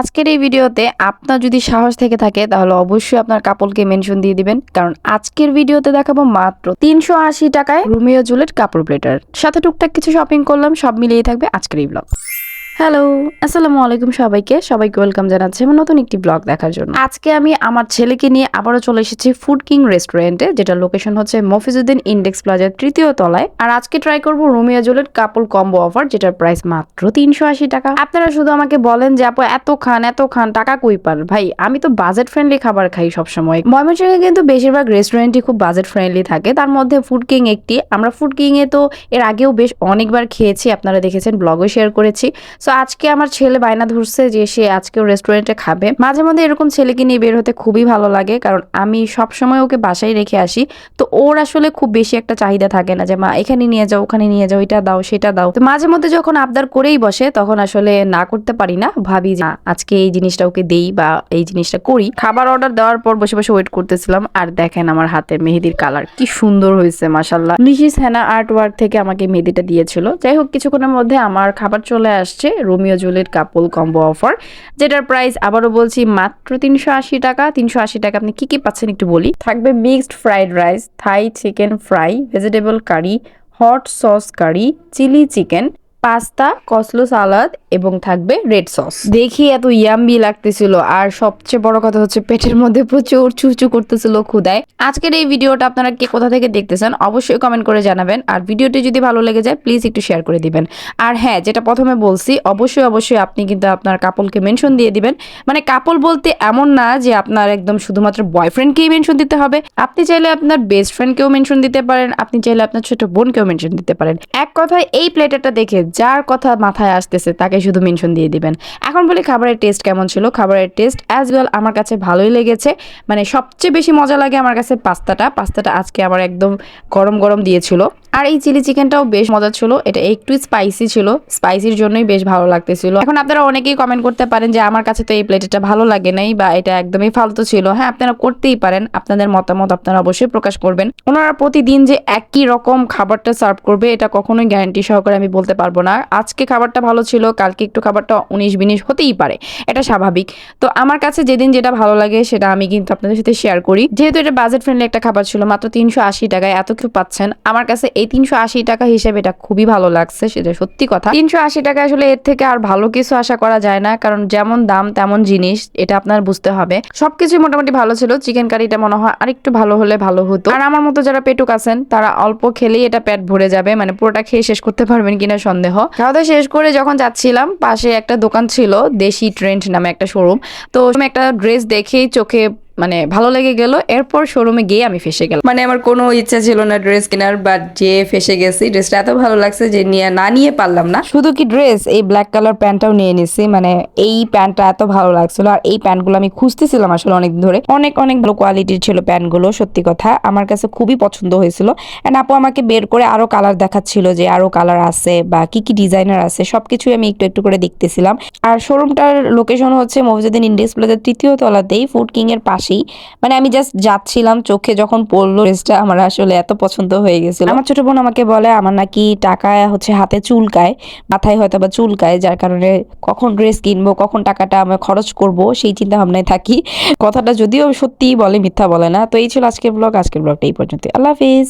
আজকের এই ভিডিওতে আপনার যদি সাহস থেকে থাকে, তাহলে অবশ্যই আপনার কাপড়কে মেনশন দিয়ে দিবেন। কারণ আজকের ভিডিওতে দেখাবো মাত্র তিনশো আশি টাকায় রুমিও জুলেট কাপড় প্লেটার সাথে টুকটাক কিছু শপিং করলাম, সব মিলিয়ে থাকবে আজকের এই ব্লগ হ্যালো আসসালামু আলাইকুম সবাইকে। সবাইকে ওয়েলকাম জানাচ্ছি আমার নতুন একটি ব্লগ দেখার জন্য। আজকে আমি আমার ছেলেকে নিয়ে আবারও চলে এসেছি ফুড কিং রেস্টুরেন্টে যেটা লোকেশন হচ্ছে মফিজুদ্দিন ইন্ডেক্স প্লাজার তৃতীয় তলায়। আর আজকে ট্রাই করব Romeo Juliet couple combo offer যেটার প্রাইস মাত্র তিনশো আশি টাকা। আপনারা শুধু আমাকে বলেন যে, আপু, এত খান এত খান, টাকা কই পার ভাই, আমি তো বাজেট ফ্রেন্ডলি খাবার খাই সবসময়। ময়মনসিংহে কিন্তু বেশিরভাগ রেস্টুরেন্টই খুব বাজেট ফ্রেন্ডলি থাকে। তার মধ্যে ফুড কিং একটি। আমরা ফুড কিং এ তো এর আগেও বেশ অনেকবার খেয়েছি, আপনারা দেখেছেন ব্লগও শেয়ার করেছি। সো আজকে আমার ছেলে বায়না ধরছে যে সে আজকেও রেস্টুরেন্টে খাবে। মাঝে মধ্যে এরকম ছেলেকে নিয়ে বের হতে খুবই ভালো লাগে, কারণ আমি সব সময় ওকে বাসায় রেখে আসি। তো ওর আসলে খুব বেশি একটা চাহিদা থাকে না যে, মা, এখানে নিয়ে যাও, ওখানে নিয়ে যাও, এটা দাও, সেটা দাও। তো মাঝে মধ্যে যখন আবদার করেই বসে, তখন আসলে না করতে পারি না। ভাবি যে আজকে এই জিনিসটা ওকে দেই বা এই জিনিসটা করি। খাবার অর্ডার দেওয়ার পর বসে বসে ওয়েট করতেছিলাম, আর দেখেন আমার হাতের মেহেদির কালার কি সুন্দর হয়েছে মাসাল্লাহ নিশিস হেনা আর্ট ওয়ার্ক থেকে আমাকে মেহেদিটা দিয়েছিল। যাই হোক, কিছুক্ষণের মধ্যে আমার খাবার চলে আসছে। Romeo Juliet couple combo offer, যেটার প্রাইস আবারও বলছি মাত্র তিনশো আশি টাকা। তিনশো আশি টাকা আপনি কি কি পাচ্ছেন একটু বলি? থাকবে mixed fried rice Thai chicken fry vegetable curry hot sauce curry chilli chicken pasta, coleslaw salad এবং থাকবে রেড সস। দেখি এত ইয়াম্বি লাগতেছিল, আর সবচেয়ে বড় কথা হচ্ছে পেটের মধ্যে প্রচুর চুচু করতেছিল ক্ষুদায়। আজকের এই ভিডিওটা আপনারা কে কোথা থেকে দেখতেছেন, অবশ্যই কমেন্ট করে জানাবেন, আর ভিডিওটি যদি ভালো লেগে যায় প্লিজ একটু শেয়ার করে দিবেন। আর হ্যাঁ যেটা প্রথমে বলছি, অবশ্যই অবশ্যই আপনি কিন্তু আপনার কাপলকে মেনশন দিয়ে দিবেন। মানে কাপল বলতে এমন না যে আপনার একদম শুধুমাত্র বয়ফ্রেন্ডকেই মেনশন দিতে হবে। আপনি চাইলে আপনার বেস্ট ফ্রেন্ডকেও মেনশন দিতে পারেন, আপনি চাইলে আপনার ছোট বোনকেও মেনশন দিতে পারেন। এক কথায় এই প্লেটারটা দেখে যার কথা মাথায় আসতেছে তাকে শুধু মেনশন দিয়ে দিবেন। এখন বলি খাবারের টেস্ট কেমন ছিল? খাবারের টেস্ট অ্যাজ ওয়েল আমার কাছে ভালোই লেগেছে। মানে সবচেয়ে বেশি মজা লাগে আমার কাছে পাস্তাটা। পাস্তাটা আজকে আমার একদম গরম গরম দিয়েছিল। আর এই চিলি চিকেনটাও বেশ মজা ছিল। এটা একটু স্পাইসি ছিল। স্পাইসির জন্যই বেশ ভালো লাগতেছিল। এখন আপনারা অনেকেই কমেন্ট করতে পারেন যে, আমার কাছে তো এই প্লেটটা ভালো লাগে নাই বা এটা একদমই ফালতু ছিল। হ্যাঁ আপনারা করতেই পারেন। আপনাদের মতামত আপনারা অবশ্যই প্রকাশ করবেন। ওনারা প্রতিদিন যে একই রকম খাবারটা সার্ভ করবে, এটা কখনোই গ্যারান্টি সহকারে আমি বলতে পারব না। আজকে খাবারটা ভালো ছিল, কালকে একটু খাবারটা উনিশ বিনিশ হতেই পারে। এটা স্বাভাবিক। তো আমার কাছে যেদিন যেটা ভালো লাগে, সেটা আমি কিন্তু আপনাদের সাথে শেয়ার করি। যেহেতু এটা বাজেট ফ্রেন্ডলি একটা খাবার ছিল, মাত্র তিনশো আশি টাকায় এত কিছু পাচ্ছেন। আমার কাছে এই তিনশো আশি টাকা হিসেবে এটা খুবই ভালো লাগছে, সেটা সত্যি কথা। তিনশো আশি টাকা আসলে এর থেকে আর ভালো কিছু আশা করা যায় না, কারণ যেমন দাম তেমন জিনিস, এটা আপনার বুঝতে হবে। সবকিছু মোটামুটি ভালো ছিল, চিকেন কারিটা মনে হয় আরেকটু ভালো হলে ভালো হতো। আর আমার মতো যারা পেটুক আছেন, তারা অল্প খেলেই এটা পেট ভরে যাবে মানে পুরোটা খেয়ে শেষ করতে পারবেন কিনা সন্দেহ। খাওয়া দাওয়া শেষ করে যখন যাচ্ছিলাম, পাশে একটা দোকান ছিল, দেশি ট্রেন্ড নামে একটা শোরুম তো একটা ড্রেস দেখেই চোখে মানে ভালো লেগে গেল। এরপর শোরুমে গিয়ে আমি ফেসে গেলাম। মানে আমার কোনো ইচ্ছা ছিল না ড্রেস কেনার বাট যে ফেসে গেছি ড্রেসটা এত ভালো লাগছে যে নিয়ে না নিয়ে পারলাম না। শুধু কি ড্রেস এই ব্ল্যাক কালার প্যান্টটাও নিয়ে নিছি। মানে এই প্যান্টটা এত ভালো লাগছিল। আর এই প্যান্টগুলো আমি খুঁজতেছিলাম আসলে অনেক ধরে। অনেক অনেক ভালো কোয়ালিটির ছিল প্যান্টগুলো সত্যি কথা। আমার কাছে খুবই পছন্দ হয়েছিল। এন্ড আপু আমাকে বের করে আরও কালার দেখাচ্ছিল যে আরও কালার আছে বা কি কি ডিজাইনার আছে সবকিছুই আমি একটু একটু করে দেখতেছিলাম। আর শোরুমটার লোকেশন হচ্ছে মফিজুদ্দিন ইন্ডেক্স প্লাজার তৃতীয় তলাতেই ফুড কিং এর পাশেই মানে আমি জাস্ট যাচ্ছিলাম, চোখে যখন পড়ল ড্রেসটা আমার আসলে এত পছন্দ হয়ে গেছিল। আমার ছোট বোন আমাকে বলে, আমার নাকি টাকা হচ্ছে হাতে চুলকায়, মাথায় হয়তো বা চুলকায়, যার কারণে কখন ড্রেস কিনবো, কখন টাকাটা আমি খরচ করব, সেই চিন্তা ভাবনায় থাকি। কথাটা যদিও সত্যিই বলে, মিথ্যা বলে না। তো এই ছিল আজকের ব্লগ আজকের ব্লগটা এই পর্যন্ত আল্লাহ হাফিজ।